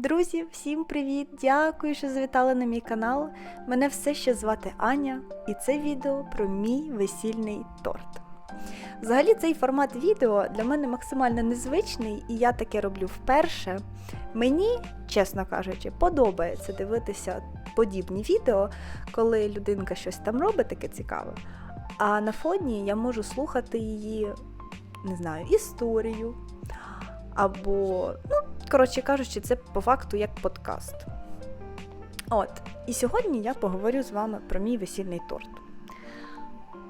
Друзі, всім привіт! Дякую, що завітали на мій канал. Мене все ще звати Аня, і це відео про мій весільний торт. Взагалі, цей формат відео для мене максимально незвичний, і я таке роблю вперше. Мені, чесно кажучи, подобається дивитися подібні відео, коли людинка щось там робить таке цікаве. А на фоні я можу слухати її, не знаю, історію. Або, ну, коротше кажучи, це по факту як подкаст. От, і сьогодні я поговорю з вами про мій весільний торт.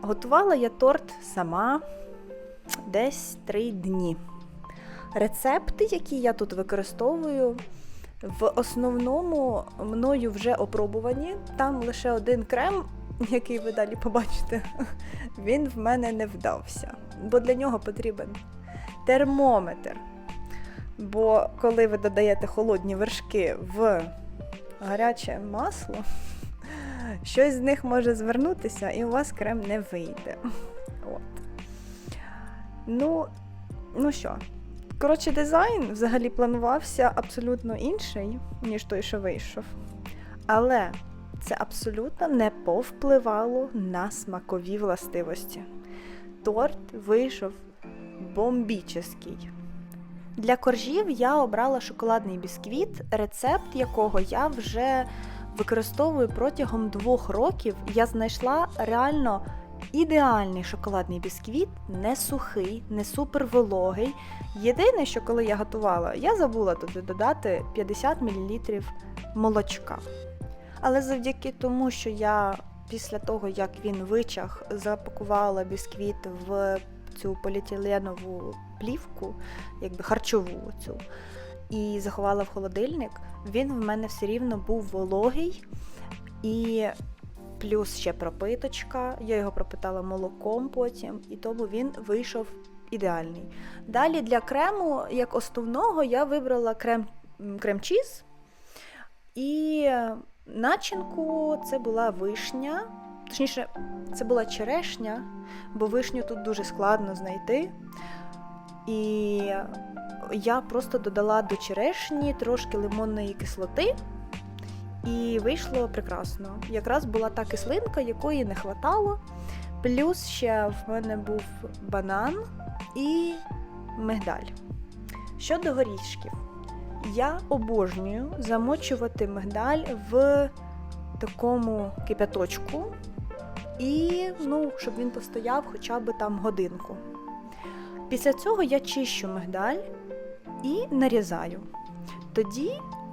Готувала я торт сама десь три дні. Рецепти, які я тут використовую, в основному мною вже опробувані. Там лише один крем, який ви далі побачите, він в мене не вдався, бо для нього потрібен термометр. Бо коли ви додаєте холодні вершки в гаряче масло, щось з них може звернутися, і у вас крем не вийде. От. Ну, ну що, коротше, дизайн взагалі планувався абсолютно інший, ніж той, що вийшов. Але це абсолютно не повпливало на смакові властивості. Торт вийшов бомбічний. Для коржів я обрала шоколадний бісквіт, рецепт якого я вже використовую протягом двох років. Я знайшла реально ідеальний шоколадний бісквіт, не сухий, не супер вологий. Єдине, що коли я готувала, я забула туди додати 50 мл молочка. Але завдяки тому, що я після того, як він вичах, запакувала бісквіт в цю поліетиленову плівку, якби харчову цю, і заховала в холодильник, він в мене все рівно був вологий. І плюс ще пропиточка. Я його пропитала молоком потім, і тому він вийшов ідеальний. Далі для крему, як основного, я вибрала крем крем-чіз. І начинку це була вишня. Точніше, це була черешня, бо вишню тут дуже складно знайти. І я просто додала до черешні трошки лимонної кислоти, і вийшло прекрасно. Якраз була та кислинка, якої не хватало. Плюс ще в мене був банан і мигдаль. Щодо горішків, я обожнюю замочувати мигдаль в такому кипяточку, і ну, щоб він постояв хоча б там годинку. Після цього я чищу мигдаль і нарізаю. Тоді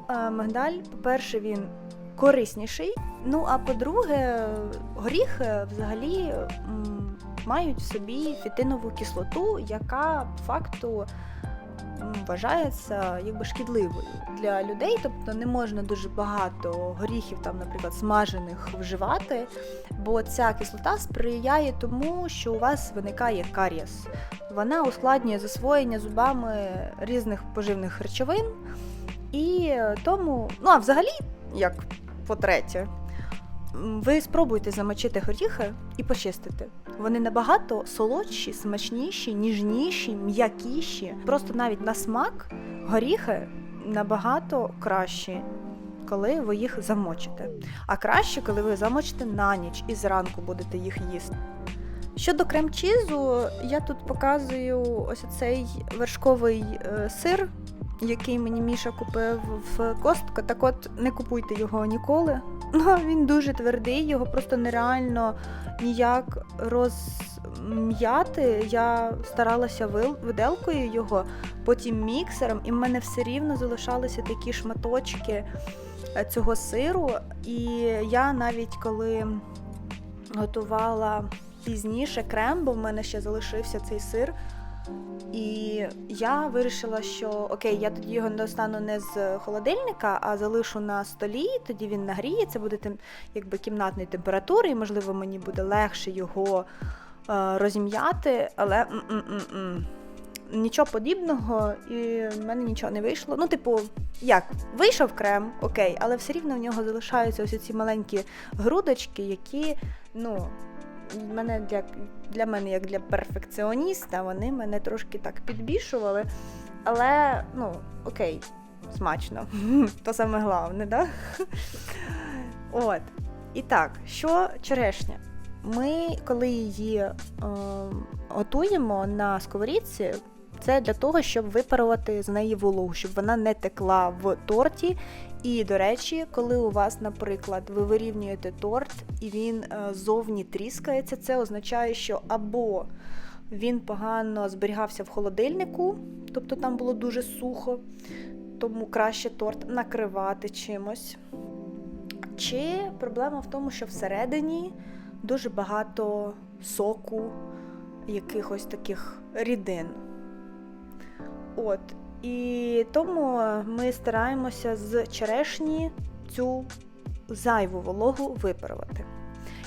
е, мигдаль, по-перше, він корисніший. Ну, а по-друге, горіхи взагалі м, мають в собі фітинову кислоту, яка по факту вважається якби шкідливою для людей, тобто не можна дуже багато горіхів, там, наприклад, смажених вживати, бо ця кислота сприяє тому, що у вас виникає карієс. Вона ускладнює засвоєння зубами різних поживних речовин. І тому, ну а взагалі, як по-третє, ви спробуйте замочити горіхи і почистити. Вони набагато солодші, смачніші, ніжніші, м'якіші. Просто навіть на смак горіхи набагато кращі, коли ви їх замочите. А краще, коли ви замочите на ніч і зранку будете їх їсти. Щодо крем-чізу, я тут показую ось цей вершковий е, сир, який мені Міша купив в костку. Так от не купуйте його ніколи. Ну, Він дуже твердий, його просто нереально ніяк розм'яти. Я старалася виделкою його, потім міксером, і в мене все рівно залишалися такі шматочки е, цього сиру. І я навіть коли готувала пізніше крем, бо в мене ще залишився цей сир. І я вирішила, що окей, я тоді його достану не з холодильника, а залишу на столі, тоді він нагріється, буде тим, якби кімнатної температури, і, можливо, мені буде легше його е, розім'яти, але м -м -м -м. нічого подібного, і в мене нічого не вийшло. Ну, типу, як? Вийшов крем, окей, але все рівно в нього залишаються ось ці маленькі грудочки, які, ну мене для для мене, як для перфекціоніста, вони мене трошки так підбішували. Але, ну, окей, смачно. То саме головне, да? От. І так, що черешня? Ми, коли її е, готуємо на сковорідці, це для того, щоб випарувати з неї вологу, щоб вона не текла в торті. І, до речі, коли у вас, наприклад, ви вирівнюєте торт і він е, зовні тріскається, це означає, що або він погано зберігався в холодильнику, тобто там було дуже сухо, тому краще торт накривати чимось. Чи проблема в тому, що всередині дуже багато соку, якихось таких рідин. От. І тому ми стараємося з черешні цю зайву вологу випарувати.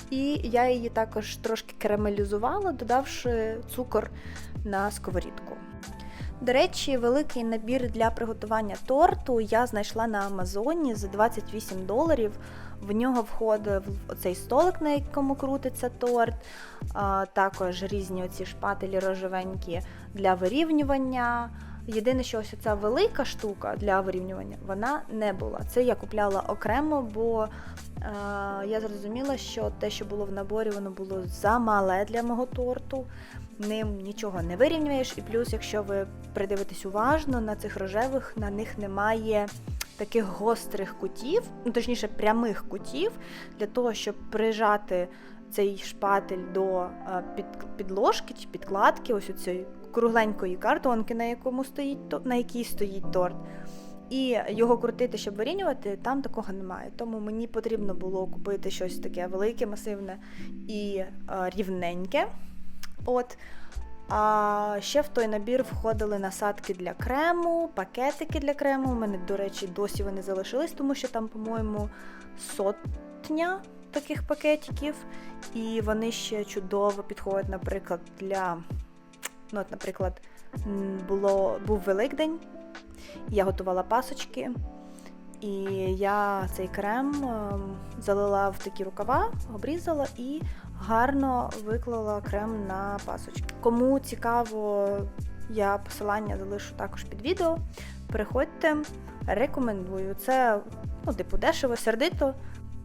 І я її також трошки карамелізувала, додавши цукор на сковорідку. До речі, великий набір для приготування торту я знайшла на Амазоні за 28 доларів. В нього входив оцей столик, на якому крутиться торт, також різні оці шпателі рожевенькі для вирівнювання. Єдине, що ось ця велика штука для вирівнювання, вона не була. Це я купляла окремо, бо е, я зрозуміла, що те, що було в наборі, воно було замале для мого торту. Ним нічого не вирівнюєш, і плюс, якщо ви придивитесь уважно, на цих рожевих на них немає таких гострих кутів, ну точніше прямих кутів, для того, щоб прижати цей шпатель до е, під, підложки чи підкладки, ось у цієї кругленької картонки, на якому стоїть на якій стоїть торт. І його крутити, щоб вирівнювати, там такого немає. Тому мені потрібно було купити щось таке велике, масивне і а, рівненьке. От. А ще в той набір входили насадки для крему, пакетики для крему. У мене, до речі, досі вони залишились, тому що там, по-моєму, сотня таких пакетиків. І вони ще чудово підходять, наприклад, для. Ну, от, Наприклад, було, був Великдень, я готувала пасочки, і я цей крем залила в такі рукава, обрізала і гарно виклала крем на пасочки. Кому цікаво, я посилання залишу також під відео. Переходьте, рекомендую. Це, ну, типу, дешево, сердито.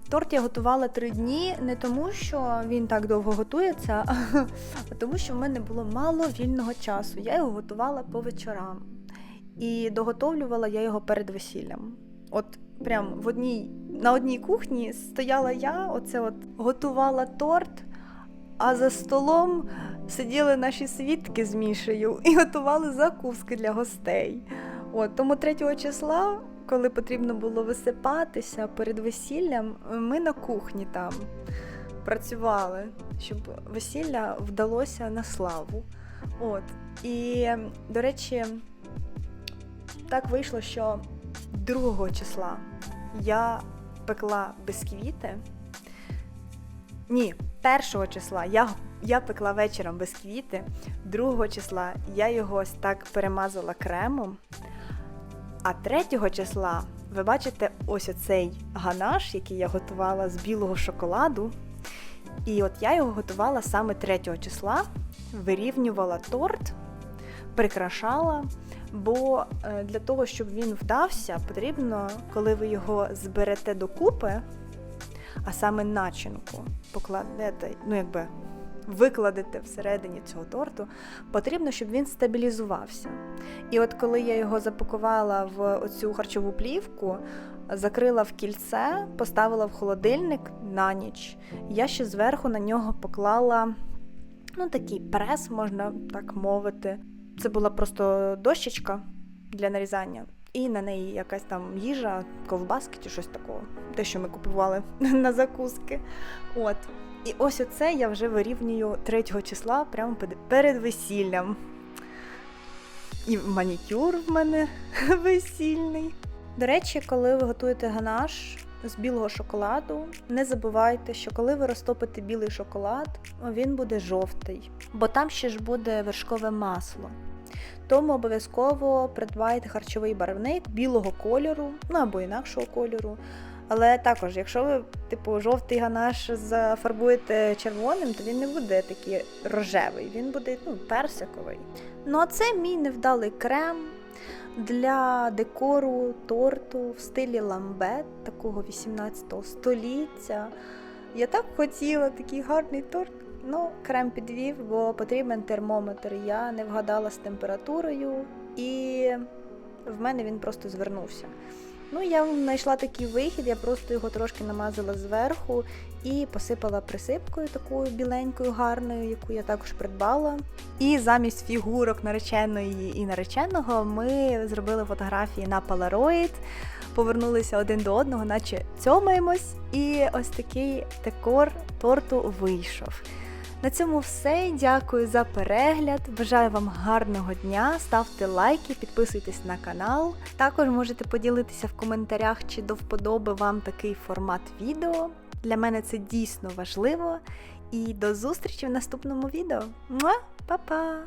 Торт я готувала три дні, не тому, що він так довго готується, а тому, що в мене було мало вільного часу. Я його готувала по вечорам. І доготовлювала я його перед весіллям. От прям в одній, на одній кухні стояла я, оце от готувала торт, а за столом сиділи наші свідки з Мішею і готували закуски для гостей. От, Тому 3 числа коли потрібно було висипатися перед весіллям, ми на кухні там працювали, щоб весілля вдалося на славу. От. І, до речі, так вийшло, що 2 числа я пекла бисквіти. Ні, 1 числа я я пекла вечором бисквіти, 2 числа я його ось так перемазала кремом. А 3 числа ви бачите ось оцей ганаш, який я готувала з білого шоколаду. І от я його готувала саме 3 числа, вирівнювала торт, прикрашала. Бо е, для того, щоб він вдався, потрібно, коли ви його зберете докупи, а саме начинку покладете, ну якби викладете всередині цього торту, потрібно, щоб він стабілізувався. І от коли я його запакувала в оцю харчову плівку, закрила в кільце, поставила в холодильник на ніч, я ще зверху на нього поклала ну, такий прес, можна так мовити. Це була просто дощечка для нарізання. І на неї якась там їжа, ковбаски чи щось такого, те, що ми купували на закуски. От. І ось оце я вже вирівнюю 3 числа прямо перед весіллям. І манікюр в мене весільний. До речі, коли ви готуєте ганаш з білого шоколаду, не забувайте, що коли ви розтопите білий шоколад, він буде жовтий, бо там ще ж буде вершкове масло. Тому обов'язково придбайте харчовий барвник білого кольору, ну або інакшого кольору. Але також, якщо ви, типу, жовтий ганаш зафарбуєте червоним, то він не буде такий рожевий, він буде ну, персиковий. Ну а це мій невдалий крем. для декору торту в стилі ламбет, такого 18 століття. Я так хотіла такий гарний торт. Ну, крем підвів, бо потрібен термометр. Я не вгадала з температурою, і в мене він просто звернувся. Ну, я знайшла такий вихід, я просто його трошки намазала зверху і посипала присипкою такою біленькою, гарною, яку я також придбала. І замість фігурок нареченої і нареченого ми зробили фотографії на Polaroid, повернулися один до одного, наче цьомаємось, і ось такий декор торту вийшов. На цьому все. Дякую за перегляд. Бажаю вам гарного дня. Ставте лайки, підписуйтесь на канал. Також можете поділитися в коментарях, чи до вподоби вам такий формат відео. Для мене це дійсно важливо. І до зустрічі в наступному відео. Па-па!